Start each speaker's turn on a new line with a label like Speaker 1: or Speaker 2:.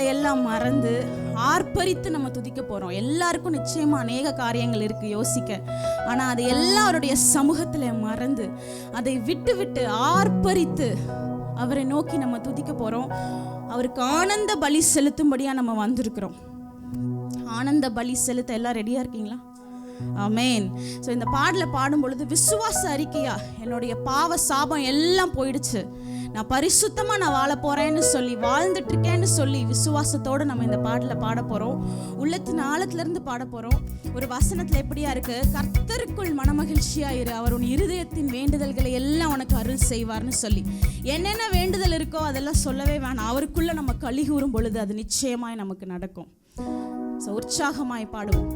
Speaker 1: எல்லாம் மறந்து ஆர்ப்பரித்து நம்ம துதிக்க போறோம். எல்லாருக்கும் நிச்சயமா அநேக காரியங்கள் இருக்கு யோசிக்க. ஆனா அது எல்லாருடைய சமூகத்துல மறந்து அதை விட்டு விட்டு ஆர்ப்பரித்து அவரை நோக்கி நம்ம துதிக்க போறோம். அவருக்கு ஆனந்த பலி செலுத்தும்படியா நம்ம வந்திருக்கிறோம். ஆனந்த பலி செலுத்த எல்லாம் ரெடியா இருக்கீங்களா? ஆமென் ஸோ இந்த பாடல பாடும் பொழுது விசுவாச அறிக்கையா என்னுடைய பாவ சாபம் எல்லாம் போயிடுச்சு. நான் பரிசுத்தமாக நான் வாழ போகிறேன்னு சொல்லி வாழ்ந்துட்டு இருக்கேன்னு சொல்லி விசுவாசத்தோடு நம்ம இந்த பாட்டில் பாட போகிறோம் உள்ளத்தின் ஆழத்துலேருந்து பாட போகிறோம் ஒரு வசனத்தில் எப்படியா இருக்கு? கர்த்தருக்குள் மனமகிழ்ச்சியாக இரு. அவர் உன் இருதயத்தின் வேண்டுதல்களை எல்லாம் உனக்கு அருள் செய்வார்னு சொல்லி. என்னென்ன வேண்டுதல் இருக்கோ அதெல்லாம் சொல்லவே வேணாம். அவருக்குள்ளே நம்ம கழிகூறும் பொழுது அது நிச்சயமாய் நமக்கு நடக்கும். ஸோ உற்சாகமாய் பாடுவோம்.